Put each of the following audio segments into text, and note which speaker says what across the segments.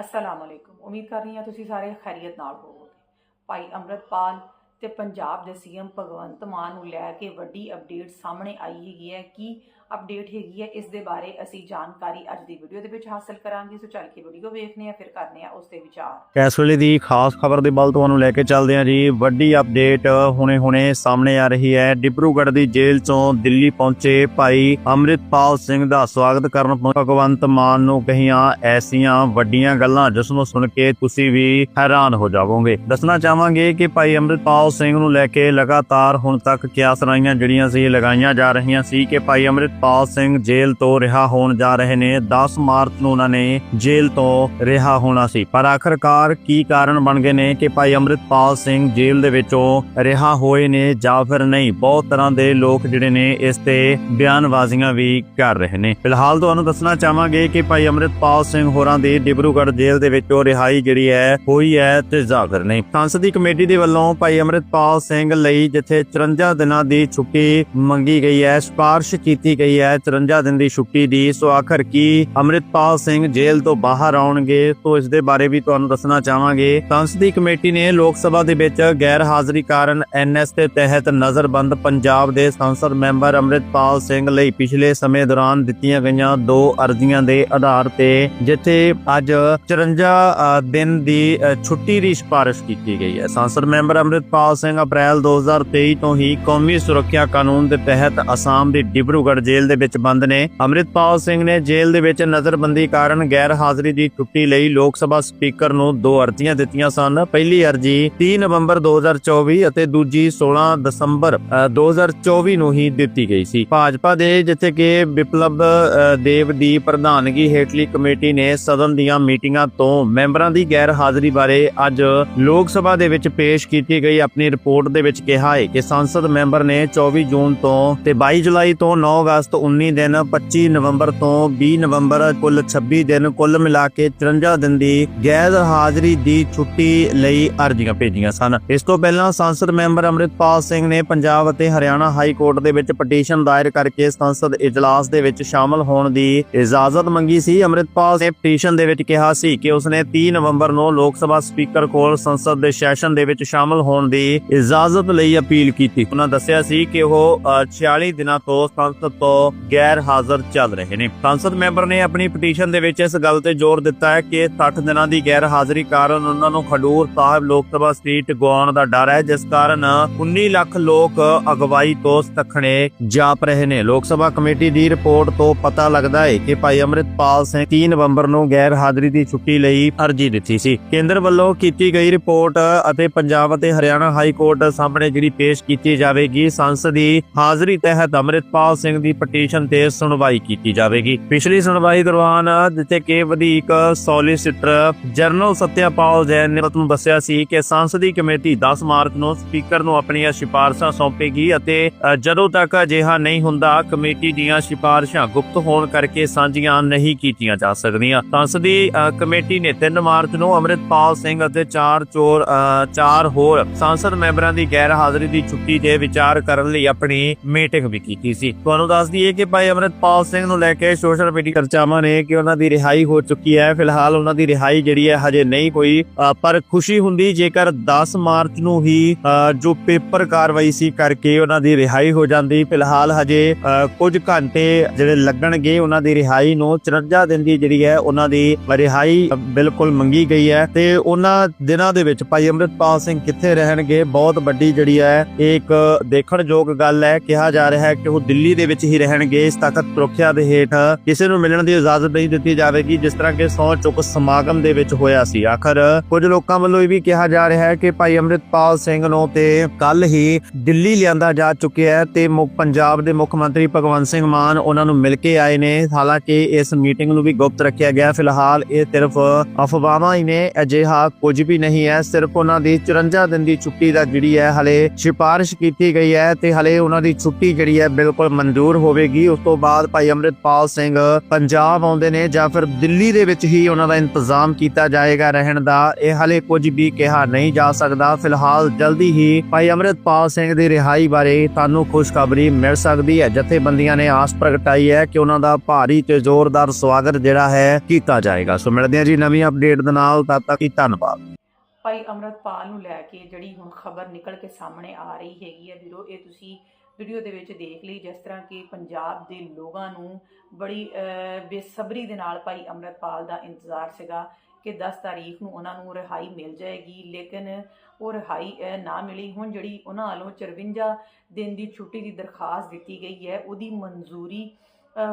Speaker 1: ਅਸਲਾਮ ਅਲੈਕੁਮ ਉਮੀਦ ਕਰ ਰਹੀ ਹਾਂ ਤੁਸੀਂ ਸਾਰੇ ਖੈਰੀਅਤ ਨਾਲ ਹੋਵੋਗੇ ਭਾਈ ਅੰਮ੍ਰਿਤਪਾਲ ਤੇ ਪੰਜਾਬ ਦੇ ਸੀਐਮ ਭਗਵੰਤ ਮਾਨ ਨੂੰ ਲੈ ਕੇ ਵੱਡੀ ਅਪਡੇਟ ਸਾਹਮਣੇ ਆਈ ਹੈਗੀ ਹੈ ਕਿ ਅਪਡੇਟ ਹੈਗੀ ਹੈ, ਇਸ ਦੇ ਬਾਰੇ ਅਸੀਂ ਜਾਣਕਾਰੀ ਅੱਜ ਦੀ ਵੀਡੀਓ ਦੇ ਵਿੱਚ ਹਾਸਲ ਕਰਾਂਗੇ। ਸੋ ਚੱਲ ਕੇ ਵੀਡੀਓ ਵੇਖਨੇ ਆ ਫਿਰ ਕਰਨੇ ਆ ਉਸ ਦੇ ਵਿਚਾਰ।
Speaker 2: ਇਸ ਵੇਲੇ ਦੀ ਖਾਸ ਖਬਰ ਦੇ ਵੱਲ ਤੁਹਾਨੂੰ ਲੈ ਕੇ ਚੱਲਦੇ ਹਾਂ ਜੀ। ਵੱਡੀ ਅਪਡੇਟ ਹੁਣੇ-ਹੁਣੇ ਸਾਹਮਣੇ ਆ ਰਹੀ ਹੈ। ਡਿਬਰੂਗੜ੍ਹ ਦੀ ਜੇਲ੍ਹ ਤੋਂ ਦਿੱਲੀ ਪਹੁੰਚੇ ਭਾਈ ਅੰਮ੍ਰਿਤਪਾਲ ਸਿੰਘ ਦਾ ਸਵਾਗਤ ਕਰਨ ਭਗਵੰਤ ਮਾਨ ਨੂੰ ਕਹੀਆਂ ਐਸੀਆਂ ਵੱਡੀਆਂ ਗੱਲਾਂ ਜਿਸ ਨੂੰ ਸੁਣ ਕੇ ਤੁਸੀਂ ਵੀ ਹੈਰਾਨ ਹੋ ਜਾਵੋਗੇ। ਦੱਸਣਾ ਚਾਹਾਂਗੇ ਕਿ ਭਾਈ ਅੰਮ੍ਰਿਤਪਾਲ ਸਿੰਘ ਨੂੰ ਲੈ ਕੇ ਲਗਾਤਾਰ ਹੁਣ ਤੱਕ ਕਿਆਸਰਾਈਆਂ ਜਿਹੜੀਆਂ ਸੀ, ਲਗਾਈਆਂ ਜਾ ਰਹੀਆਂ ਸੀ ਕਿ ਭਾਈ ਅੰਮ੍ਰਿਤਪਾਲ ਸਿੰਘ ਜੇਲ੍ਹ ਤੋਂ ਰਿਹਾ ਹੋਣ ਜਾ ਰਹੇ ਨੇ। 10 ਮਾਰਚ ਨੂੰ ਉਹਨਾਂ ਨੇ ਜੇਲ੍ਹ ਤੋਂ ਰਿਹਾ ਹੋਣਾ ਸੀ। ਪਰ ਆਖਰਕਾਰ ਕੀ ਕਾਰਨ ਬਣ ਗਏ ਨੇ ਕਿ ਭਾਈ ਅੰਮ੍ਰਿਤਪਾਲ ਸਿੰਘ ਜੇਲ੍ਹ ਦੇ ਵਿੱਚੋਂ ਰਿਹਾ ਹੋਏ ਨੇ ਜਾਂ ਫਿਰ ਨਹੀਂ? ਬਹੁਤ ਤਰ੍ਹਾਂ ਦੇ ਲੋਕ ਜਿਹੜੇ ਨੇ ਇਸ ਤੇ ਬਿਆਨਬਾਜ਼ੀਆਂ ਵੀ ਕਰ ਰਹੇ ਨੇ। ਫਿਲਹਾਲ ਤੁਹਾਨੂੰ ਦੱਸਣਾ ਚਾਹਾਂਗੇ ਕਿ ਭਾਈ ਅੰਮ੍ਰਿਤਪਾਲ ਸਿੰਘ ਹੋਰਾਂ ਦੀ ਡਿਬਰੂਗੜ੍ਹ ਜੇਲ੍ਹ ਦੇ ਵਿੱਚੋਂ ਰਿਹਾਈ ਜਿਹੜੀ ਹੈ, ਹੋਈ ਹੈ ਤੇ ਜ਼ਾਗਰ ਨਹੀਂ। ਸੰਸਦੀ ਕਮੇਟੀ ਦੇ ਵੱਲੋਂ ਭਾਈ ਅੰਮ੍ਰਿਤਪਾਲ ਸਿੰਘ ਲਈ ਜਿੱਥੇ 54 ਦਿਨਾਂ ਦੀ ਛੁੱਟੀ ਮੰਗੀ ਗਈ ਹੈ, ਸਿਫਾਰਿਸ਼ ਕੀਤੀ ਗਈ ਹੈ। 53 ਦਿਨ ਦੀ ਛੁੱਟੀ ਦੀ। ਸੋ ਆਖਰ ਕੀ ਅੰਮ੍ਰਿਤਪਾਲ ਸਿੰਘ ਜੇਲ੍ਹ ਤੋਂ ਬਾਹਰ ਆਉਣਗੇ? ਸੋ ਇਸ ਦੇ ਬਾਰੇ ਵੀ ਤੁਹਾਨੂੰ ਦੱਸਣਾ ਚਾਹਾਂਗੇ। ਸੰਸਦੀ ਕਮੇਟੀ ਨੇ ਲੋਕ ਸਭਾ ਦੇ ਵਿੱਚ ਗੈਰ ਹਾਜ਼ਰੀ ਕਾਰਨ ਐਨਐਸ ਦੇ ਤਹਿਤ ਨਜ਼ਰਬੰਦ ਪੰਜਾਬ ਦੇ ਸੰਸਦ ਮੈਂਬਰ ਅੰਮ੍ਰਿਤਪਾਲ ਸਿੰਘ ਲਈ ਪਿਛਲੇ ਸਮੇਂ ਦੌਰਾਨ ਦਿੱਤੀਆਂ ਗਈਆਂ ਦੋ ਅਰਜ਼ੀਆਂ ਦੇ ਆਧਾਰ ਤੇ ਜਿੱਥੇ ਅੱਜ 54 ਦਿਨ ਦੀ ਛੁੱਟੀ ਦੀ ਸਿਫਾਰਿਸ਼ ਕੀਤੀ ਗਈ ਹੈ। ਸੰਸਦ ਮੈਂਬਰ ਅੰਮ੍ਰਿਤਪਾਲ ਸਿੰਘ ਅਪ੍ਰੈਲ 2023 ਤੋਂ ਹੀ ਕੌਮੀ ਸੁਰੱਖਿਆ ਕਾਨੂੰਨ ਦੇ ਤਹਿਤ ਅਸਾਮ ਦੇ ਡਿਬਰੂਗੜ੍ਹ ਜੇਲ੍ਹ ਦੇ ਵਿੱਚ ਬੰਦ ਨੇ। ਅੰਮ੍ਰਿਤਪਾਲ ਸਿੰਘ ਨੇ ਜੇਲ੍ਹ ਦੇ ਵਿੱਚ ਨਜ਼ਰਬੰਦੀ ਕਾਰਨ ਗੈਰ ਹਾਜ਼ਰੀ ਦੀ ਛੁੱਟੀ ਲਈ ਲੋਕ ਸਭਾ ਸਪੀਕਰ ਨੂੰ ਦੋ ਅਰਜ਼ੀਆਂ ਦਿੱਤੀਆਂ ਸਨ। ਪਹਿਲੀ ਅਰਜ਼ੀ 30 ਨਵੰਬਰ 2024 ਅਤੇ ਦੂਜੀ 16 ਦਸੰਬਰ ਅ, 2024 ਨੂੰ ਹੀ ਦਿੱਤੀ ਗਈ ਸੀ। ਭਾਜਪਾ ਦੇ ਜਿੱਥੇ ਕਿ ਵਿਪਲਬ ਦੇਵ ਦੀ ਪ੍ਰਧਾਨਗੀ ਹੇਠਲੀ ਕਮੇਟੀ ਨੇ ਸਦਨ ਦੀਆਂ ਮੀਟਿੰਗਾਂ ਤੋਂ ਮੈਂਬਰਾਂ ਦੀ ਗੈਰ ਹਾਜ਼ਰੀ ਬਾਰੇ ਅੱਜ ਲੋਕ ਸਭਾ ਦੇ ਵਿੱਚ ਪੇਸ਼ ਕੀਤੀ ਗਈ। ਆਪਣੀ ਰਿਪੋਰਟ ਦੇ ਵਿੱਚ ਕਿਹਾ ਹੈ ਕਿ ਸੰਸਦ ਮੈਂਬਰ ਨੇ 24 ਜੂਨ ਤੋਂ ਤੇ 22 ਜੁਲਾਈ ਤੋਂ 9 ਅਗਸਤ 19 ਦਿਨ 25 ਨਵੰਬਰ ਤੋਂ 20 ਨਵੰਬਰ ਕੁੱਲ 26 ਦਿਨ ਕੁੱਲ ਮਿਲਾ ਕੇ 53 ਦਿਨ ਦੀ ਗੈਰ ਹਾਜ਼ਰੀ ਦੀ ਛੁੱਟੀ ਲਈ ਅਰਜ਼ੀਆਂ ਭੇਜੀਆਂ ਸਨ। ਇਸ ਤੋਂ ਪਹਿਲਾਂ ਸੰਸਦ ਮੈਂਬਰ ਅੰਮ੍ਰਿਤਪਾਲ ਸਿੰਘ ਨੇ ਪੰਜਾਬ ਅਤੇ ਹਰਿਆਣਾ ਹਾਈ ਕੋਰਟ ਦੇ ਵਿੱਚ ਪਟੀਸ਼ਨ ਦਾਇਰ ਕਰਕੇ ਸੰਸਦ ਇਜਲਾਸ ਦੇ ਵਿੱਚ ਸ਼ਾਮਲ ਹੋਣ ਦੀ ਇਜਾਜ਼ਤ ਮੰਗੀ ਸੀ। ਅੰਮ੍ਰਿਤਪਾਲ ਨੇ ਪਟੀਸ਼ਨ ਦੇ ਵਿੱਚ ਕਿਹਾ ਸੀ ਕਿ ਉਸਨੇ 30 ਨਵੰਬਰ ਨੂੰ ਲੋਕ ਸਭਾ ਸਪੀਕਰ ਕੋਲ ਸੰਸਦ ਦੇ ਸੈਸ਼ਨ ਦੇ ਵਿੱਚ ਸ਼ਾਮਲ ਹੋਣ ਦੀ ਇਜਾਜ਼ਤ ਲਈ ਅਪੀਲ ਕੀਤੀ। ਉਹਨਾਂ ਦੱਸਿਆ ਸੀ ਕਿ ਉਹ ਅ, 46 ਦਿਨਾਂ ਤੋਂ ਸੰਸਦ ਤੋਂ ਗੈਰ ਹਾਜ਼ਰ ਚੱਲ ਰਹੇ ਨੇ। ਸੰਸਦ ਮੈਂਬਰ ਨੇ ਆਪਣੀ ਪਟੀਸ਼ਨ ਦੇ ਵਿੱਚ ਇਸ ਗੱਲ ਤੇ ਜ਼ੋਰ ਦਿੱਤਾ ਹੈ ਕਿ 60 ਦਿਨਾਂ ਦੀ ਗੈਰ ਹਾਜ਼ਰੀ ਕਾਰਨ ਉਹਨਾਂ ਨੂੰ ਖਡੂਰ ਸਾਹਿਬ ਲੋਕ ਸਭਾ ਸੀਟ ਗਵਾਉਣ ਦਾ ਡਰ ਹੈ, ਜਿਸ ਕਾਰਨ 19 ਲੱਖ ਲੋਕ ਅਗਵਾਈ ਤੋਂ ਸਖਣੇ ਜਾਪ ਰਹੇ ਨੇ। ਲੋਕ ਸਭਾ ਕਮੇਟੀ ਦੀ ਰਿਪੋਰਟ ਤੋਂ ਪਤਾ ਲੱਗਦਾ ਹੈ ਕਿ ਭਾਈ ਅੰਮ੍ਰਿਤਪਾਲ ਸਿੰਘ 3 ਨਵੰਬਰ ਨੂੰ ਗੈਰ ਹਾਜ਼ਰੀ ਦੀ ਛੁੱਟੀ ਲਈ ਅਰਜ਼ੀ ਦਿੱਤੀ ਸੀ। ਕੇਂਦਰ ਵੱਲੋਂ ਕੀਤੀ ਗਈ ਰਿਪੋਰਟ ਅਤੇ ਪੰਜਾਬ ਅਤੇ ਹਰਿਆਣਾ ਹਾਈ ਕੋਰਟ ਸਾਹਮਣੇ ਜਿਹੜੀ ਪੇਸ਼ ਕੀਤੀ ਜਾਵੇਗੀ, ਸੰਸਦ ਦੀ ਹਾਜ਼ਰੀ ਤਹਿਤ ਅੰਮ੍ਰਿਤਪਾਲ ਸਿੰਘ ਦੀ ਪਟੀਸ਼ਨ ਤੇ ਸੁਣਵਾਈ ਕੀਤੀ ਜਾਵੇਗੀ। ਪਿਛਲੀ ਸੁਣਵਾਈ ਦੌਰਾਨ ਜਿੱਥੇ ਕਿ ਵਧੇਕ ਸੋਲਿਸਿਟਰ ਜਨਰਲ ਸਤਿਆਪਾਲ ਜੈਨ ਨੇ ਤੁਹਾਨੂੰ ਦੱਸਿਆ ਸੀ ਕਿ ਸੰਸਦੀ ਕਮੇਟੀ 10 ਮਾਰਚ ਨੂੰ ਸਪੀਕਰ ਨੂੰ ਆਪਣੀਆਂ ਸਿਫਾਰਸ਼ਾਂ ਸੌਂਪੇਗੀ ਅਤੇ ਜਦੋਂ ਤੱਕ ਅਜਿਹਾ ਨਹੀਂ ਹੁੰਦਾ ਕਮੇਟੀ ਦੀਆਂ ਸਿਫਾਰਸ਼ਾਂ ਗੁਪਤ ਹੋਣ ਕਰਕੇ ਸਾਂਝੀਆਂ ਨਹੀਂ ਕੀਤੀਆਂ ਜਾ ਸਕਦੀਆਂ। ਸੰਸਦੀ ਕਮੇਟੀ ਨੇ 3 ਮਾਰਚ ਨੂੰ ਅੰਮ੍ਰਿਤਪਾਲ ਸਿੰਘ ਅਤੇ ਚਾਰ ਚੋਰ ਅ, ਚਾਰ ਹੋਰ ਸੰਸਦ ਮੈਂਬਰਾਂ ਦੀ ਗੈਰ ਹਾਜ਼ਰੀ ਦੀ ਛੁੱਟੀ ਤੇ ਵਿਚਾਰ ਕਰਨ ਲਈ ਆਪਣੀ ਮੀਟਿੰਗ ਵੀ ਕੀਤੀ ਸੀ। ਤੁਹਾਨੂੰ ਦੱਸ ਦਈਏ ਕਿ ਭਾਈ ਅੰਮ੍ਰਿਤਪਾਲ ਸਿੰਘ ਨੂੰ ਲੈ ਕੇ ਸੋਸ਼ਲ ਮੀਡੀਆ ਚਰਚਾਵਾਂ ਨੇ ਕਿ ਉਹਨਾਂ ਦੀ ਰਿਹਾਈ ਹੋ ਚੁੱਕੀ ਹੈ। ਫਿਲਹਾਲ ਉਹਨਾਂ ਦੀ ਰਿਹਾਈ ਜਿਹੜੀ ਹੈ ਹਜੇ ਨਹੀਂ ਹੋਈ ਪਰ ਖੁਸ਼ੀ ਹੁੰਦੀ ਜੇਕਰ 10 ਮਾਰਚ ਨੂੰ ਹੀ ਜੋ ਪੇਪਰ ਕਾਰਵਾਈ ਸੀ ਕਰਕੇ ਉਹਨਾਂ ਦੀ ਰਿਹਾਈ ਹੋ ਜਾਂਦੀ। ਫਿਲਹਾਲ ਹਜੇ ਕੁਝ ਘੰਟੇ ਜਿਹੜੇ ਲੱਗਣਗੇ ਉਹਨਾਂ ਦੀ ਰਿਹਾਈ ਨੂੰ 54 ਦਿਨ ਦੀ ਜਿਹੜੀ ਹੈ ਉਹਨਾਂ ਦੀ ਰਿਹਾਈ ਬਿਲਕੁਲ ਮੰਗੀ ਗਈ ਹੈ। ਤੇ ਉਹਨਾਂ ਦਿਨਾਂ ਦੇ ਵਿੱਚ ਭਾਈ ਅੰਮ੍ਰਿਤਪਾਲ ਸਿੰਘ ਕਿੱਥੇ ਰਹਿਣਗੇ? ਬਹੁਤ ਵੱਡੀ ਜਿਹੜੀ ਹੈ, ਇਹ ਇੱਕ ਦੇਖਣਯੋਗ ਗੱਲ ਹੈ। ਕਿਹਾ ਜਾ ਰਿਹਾ ਹੈ ਕਿ ਉਹ ਦਿੱਲੀ ਦੇ ਵਿੱਚ ਹੀ ਰਹਿਣਗੇ, ਇਸ ਤਖਤ ਸੁਰੱਖਿਆ ਦੇ ਹੇਠ ਕਿਸੇ ਨੂੰ ਮਿਲਣ ਦੀ ਇਜਾਜ਼ਤ ਨਹੀਂ ਦਿੱਤੀ ਜਾਵੇਗੀ, ਜਿਸ ਤਰ੍ਹਾਂ ਕਿ ਸੌ ਚੁੱਕ ਸਮਾਗਮ ਦੇ ਵਿੱਚ ਹੋਇਆ ਸੀ। ਆਖਰ ਕੁਝ ਲੋਕਾਂ ਵੱਲੋਂ ਇਹ ਵੀ ਕਿਹਾ ਜਾ ਰਿਹਾ ਹੈ ਕਿ ਭਾਈ ਅੰਮ੍ਰਿਤਪਾਲ ਸਿੰਘ ਨੂੰ ਤੇ ਕੱਲ ਹੀ ਦਿੱਲੀ ਲਿਆਂਦਾ ਜਾ ਚੁੱਕਿਆ ਹੈ ਤੇ ਮੁੱਖ ਪੰਜਾਬ ਦੇ ਮੁੱਖ ਮੰਤਰੀ ਭਗਵੰਤ ਸਿੰਘ ਮਾਨ ਉਹਨਾਂ ਨੂੰ ਮਿਲ ਕੇ ਆਏ ਨੇ। ਹਾਲਾਂਕਿ ਇਸ ਮੀਟਿੰਗ ਨੂੰ ਵੀ ਗੁਪਤ ਰੱਖਿਆ ਗਿਆ। ਫਿਲਹਾਲ ਇਹ ਸਿਰਫ ਅਫਵਾਹਾਂ ਹੀ ਨੇ, ਅਜਿਹਾ ਕੁਝ ਵੀ ਨਹੀਂ ਹੈ। ਸਿਰਫ ਉਹਨਾਂ ਦੀ 54 ਦਿਨ ਦੀ ਛੁੱਟੀ ਦਾ ਜਿਹੜੀ ਹੈ, ਹਲੇ ਸਿਫਾਰਿਸ਼ ਕੀਤੀ ਗਈ ਹੈ ਤੇ ਹਲੇ ਉਹਨਾਂ ਦੀ ਛੁੱਟੀ ਜਿਹੜੀ ਹੈ, ਬਿਲਕੁਲ ਮਨਜ਼ੂਰ ਹੋ ਹੋਵੇਗੀ। ਉਸ ਤੋਂ ਬਾਅਦ ਭਾਈ ਅੰਮ੍ਰਿਤਪਾਲ ਸਿੰਘ ਪੰਜਾਬ ਆਉਂਦੇ ਨੇ ਜਾਂ ਫਿਰ ਦਿੱਲੀ ਦੇ ਵਿੱਚ ਹੀ ਉਹਨਾਂ ਦਾ ਇੰਤਜ਼ਾਮ ਕੀਤਾ ਜਾਏਗਾ ਰਹਿਣ ਦਾ। ਇਹ ਹਲੇ ਕੁਝ ਵੀ ਕਿਹਾ ਨਹੀਂ ਜਾ ਸਕਦਾ। ਫਿਲਹਾਲ ਜਲਦੀ ਹੀ ਭਾਈ ਅੰਮ੍ਰਿਤਪਾਲ ਸਿੰਘ ਦੀ ਰਿਹਾਈ ਬਾਰੇ ਤੁਹਾਨੂੰ ਖੁਸ਼ਖਬਰੀ ਮਿਲ ਸਕਦੀ ਹੈ। ਜਥੇਬੰਦੀਆਂ ਨੇ ਆਸ ਪ੍ਰਗਟਾਈ ਹੈ ਕਿ ਉਹਨਾਂ ਦਾ ਭਾਰੀ ਤੇ ਜ਼ੋਰਦਾਰ ਸਵਾਗਤ ਜਿਹੜਾ ਹੈ ਕੀਤਾ ਜਾਏਗਾ। ਸੋ ਮਿਲਦੇ ਹਾਂ ਜੀ ਨਵੀਂ ਅਪਡੇਟ ਦੇ ਨਾਲ। ਤਦ ਤੱਕ ਜੀ ਧੰਨਵਾਦ।
Speaker 1: ਭਾਈ ਅਮਰਤਪਾਲ ਨੂੰ ਲੈ ਕੇ ਜਿਹੜੀ ਹੁਣ ਖਬਰ ਨਿਕਲ ਕੇ ਸਾਹਮਣੇ ਆ ਰਹੀ ਹੈਗੀ ਹੈ ਵੀਰੋ, ਇਹ ਤੁਸੀਂ ਵੀਡੀਓ ਦੇ ਵਿੱਚ ਦੇਖ ਲਈ, ਜਿਸ ਤਰ੍ਹਾਂ ਕਿ ਪੰਜਾਬ ਦੇ ਲੋਕਾਂ ਨੂੰ ਬੜੀ ਬੇਸਬਰੀ ਦੇ ਨਾਲ ਭਾਈ ਅਮਰਤਪਾਲ ਦਾ ਇੰਤਜ਼ਾਰ ਸੀਗਾ ਕਿ 10 ਤਾਰੀਖ ਨੂੰ ਉਹਨਾਂ ਨੂੰ ਰਿਹਾਈ ਮਿਲ ਜਾਏਗੀ, ਲੇਕਿਨ ਉਹ ਰਿਹਾਈ ਨਾ ਮਿਲੀ। ਹੁਣ ਜਿਹੜੀ ਉਹਨਾਂ ਵੱਲੋਂ 54 ਦਿਨ ਦੀ ਛੁੱਟੀ ਦੀ ਦਰਖਾਸਤ ਦਿੱਤੀ ਗਈ ਹੈ, ਉਹਦੀ ਮਨਜ਼ੂਰੀ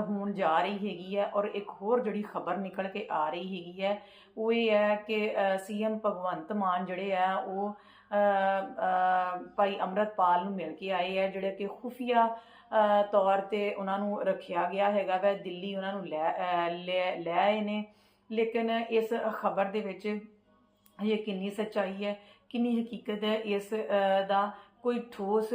Speaker 1: ਹੋਣ ਜਾ ਰਹੀ ਹੈਗੀ ਹੈ ਔਰ ਇੱਕ ਹੋਰ ਜਿਹੜੀ ਖਬਰ ਨਿਕਲ ਕੇ ਆ ਰਹੀ ਹੈਗੀ ਹੈ, ਉਹ ਇਹ ਹੈ ਕਿ ਸੀਐਮ ਭਗਵੰਤ ਮਾਨ ਜਿਹੜੇ ਆ, ਉਹ ਭਾਈ ਅੰਮ੍ਰਿਤਪਾਲ ਨੂੰ ਮਿਲ ਕੇ ਆਏ ਆ, ਜਿਹੜੇ ਕਿ ਖੁਫੀਆ ਤੌਰ ਤੇ ਉਹਨਾਂ ਨੂੰ ਰੱਖਿਆ ਗਿਆ ਹੈਗਾ ਵੈ, ਦਿੱਲੀ ਉਹਨਾਂ ਨੂੰ ਲੈ ਲੈ ਲੈ ਆਏ ਨੇ। ਲੇਕਿਨ ਇਸ ਖਬਰ ਦੇ ਵਿੱਚ ਇਹ ਕਿੰਨੀ ਸੱਚਾਈ ਹੈ, ਕਿੰਨੀ ਹਕੀਕਤ ਹੈ ਇਸ ਦਾ। ਕੋਈ ਠੋਸ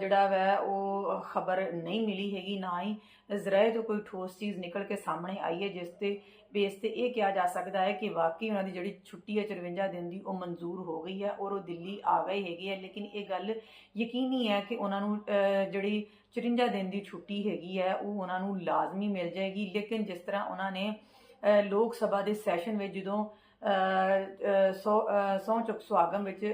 Speaker 1: ਜਿਹੜਾ ਵੈ ਉਹ ਖਬਰ ਨਹੀਂ ਮਿਲੀ ਹੈਗੀ ਨਾ ਹੀ ਜ਼ਰਾਏ ਤੋਂ ਕੋਈ ਠੋਸ ਚੀਜ਼ ਨਿਕਲ ਕੇ ਸਾਹਮਣੇ ਆਈ ਹੈ ਜਿਸ ਤੇ ਬੇਸ ਤੇ ਇਹ ਕਿਹਾ ਜਾ ਸਕਦਾ ਹੈ ਕਿ ਵਾਕਈ ਉਹਨਾਂ ਦੀ ਜਿਹੜੀ ਛੁੱਟੀ ਹੈ 54 ਦਿਨ ਦੀ ਉਹ ਮਨਜ਼ੂਰ ਹੋ ਗਈ ਹੈ ਔਰ ਉਹ ਦਿੱਲੀ ਆ ਗਏ ਹੈਗੇ ਹੈ ਲੇਕਿਨ ਇਹ ਗੱਲ ਯਕੀਨੀ ਹੈ ਕਿ ਉਹਨਾਂ ਨੂੰ ਜਿਹੜੀ 54 ਦਿਨ ਦੀ ਛੁੱਟੀ ਹੈਗੀ ਹੈ ਉਹ ਉਹਨਾਂ ਨੂੰ ਲਾਜ਼ਮੀ ਮਿਲ ਜਾਏਗੀ ਲੇਕਿਨ ਜਿਸ ਤਰ੍ਹਾਂ ਉਹਨਾਂ ਨੇ ਲੋਕ ਸਭਾ ਦੇ ਸੈਸ਼ਨ ਵਿੱਚ ਜਦੋਂ ਅਹ, ਸੌ ਸਹੁੰ ਚੁੱਕ ਸੁਆਗਮ ਵਿੱਚ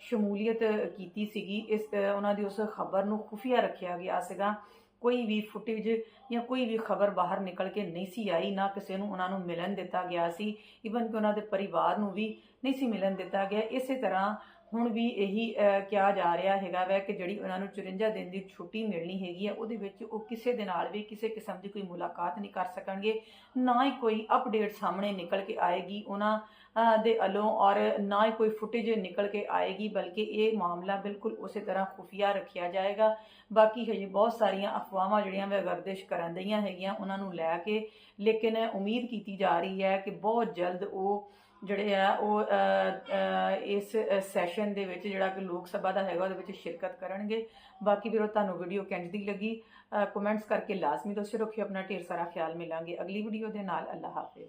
Speaker 1: ਸ਼ਮੂਲੀਅਤ ਕੀਤੀ ਸੀਗੀ, ਇਸ ਉਹਨਾਂ ਦੀ ਉਸ ਖਬਰ ਨੂੰ ਖੁਫੀਆ ਰੱਖਿਆ ਗਿਆ ਸੀਗਾ। ਕੋਈ ਵੀ ਫੁਟੇਜ ਜਾਂ ਕੋਈ ਵੀ ਖਬਰ ਬਾਹਰ ਨਿਕਲ ਕੇ ਨਹੀਂ ਸੀ ਆਈ, ਨਾ ਕਿਸੇ ਨੂੰ ਉਹਨਾਂ ਨੂੰ ਮਿਲਣ ਦਿੱਤਾ ਗਿਆ ਸੀ। ਇਵਨ ਕਿ ਉਹਨਾਂ ਦੇ ਪਰਿਵਾਰ ਨੂੰ ਵੀ ਨਹੀਂ ਸੀ ਮਿਲਣ ਦਿੱਤਾ ਗਿਆ। ਇਸੇ ਤਰ੍ਹਾਂ ਹੁਣ ਵੀ ਇਹੀ ਕਿਹਾ ਜਾ ਰਿਹਾ ਹੈਗਾ ਵੈ ਕਿ ਜਿਹੜੀ ਉਹਨਾਂ ਨੂੰ 54 ਦਿਨ ਦੀ ਛੁੱਟੀ ਮਿਲਣੀ ਹੈਗੀ ਹੈ ਉਹਦੇ ਵਿੱਚ ਉਹ ਕਿਸੇ ਦੇ ਨਾਲ ਵੀ ਕਿਸੇ ਕਿਸਮ ਦੀ ਕੋਈ ਮੁਲਾਕਾਤ ਨਹੀਂ ਕਰ ਸਕਣਗੇ। ਨਾ ਹੀ ਕੋਈ ਅਪਡੇਟ ਸਾਹਮਣੇ ਨਿਕਲ ਕੇ ਆਏਗੀ। ਉਹਨਾਂ ਦੇ ਅਲੋਂ ਔਰ ਨਾ ਹੀ ਕੋਈ ਫੁਟੇਜ ਨਿਕਲ ਕੇ ਆਏਗੀ, ਬਲਕਿ ਇਹ ਮਾਮਲਾ ਬਿਲਕੁਲ ਉਸੇ ਤਰ੍ਹਾਂ ਖੁਫੀਆ ਰੱਖਿਆ ਜਾਏਗਾ। ਬਾਕੀ ਹਜੇ ਬਹੁਤ ਸਾਰੀਆਂ ਅਫਵਾਹਾਂ ਜਿਹੜੀਆਂ ਵੇ ਗਰਦਿਸ਼ ਕਰਨ ਦਈਆਂ ਹੈਗੀਆਂ, ਉਹਨਾਂ ਨੂੰ ਲੈ ਕੇ। ਲੇਕਿਨ ਉਮੀਦ ਕੀਤੀ ਜਾ ਰਹੀ ਹੈ ਕਿ ਬਹੁਤ ਜਲਦ ਉਹ ਜਿਹੜੇ ਆ, ਉਹ ਇਸ ਸੈਸ਼ਨ ਦੇ ਵਿੱਚ ਜਿਹੜਾ ਕਿ ਲੋਕ ਸਭਾ ਦਾ ਹੈਗਾ, ਉਹਦੇ ਵਿੱਚ ਸ਼ਿਰਕਤ ਕਰਨਗੇ। ਬਾਕੀ ਵੀਰੋ, ਤੁਹਾਨੂੰ ਵੀਡੀਓ ਕਿੰਜ ਦੀ ਲੱਗੀ। ਕਮੈਂਟਸ ਕਰਕੇ ਲਾਜ਼ਮੀ ਦੱਸਿਓ। ਰੱਖਿਓ ਆਪਣਾ ਢੇਰ ਸਾਰਾ ਖਿਆਲ। ਮਿਲਾਂਗੇ ਅਗਲੀ ਵੀਡੀਓ ਦੇ ਨਾਲ। ਅੱਲਾ ਹਾਫਿਜ਼।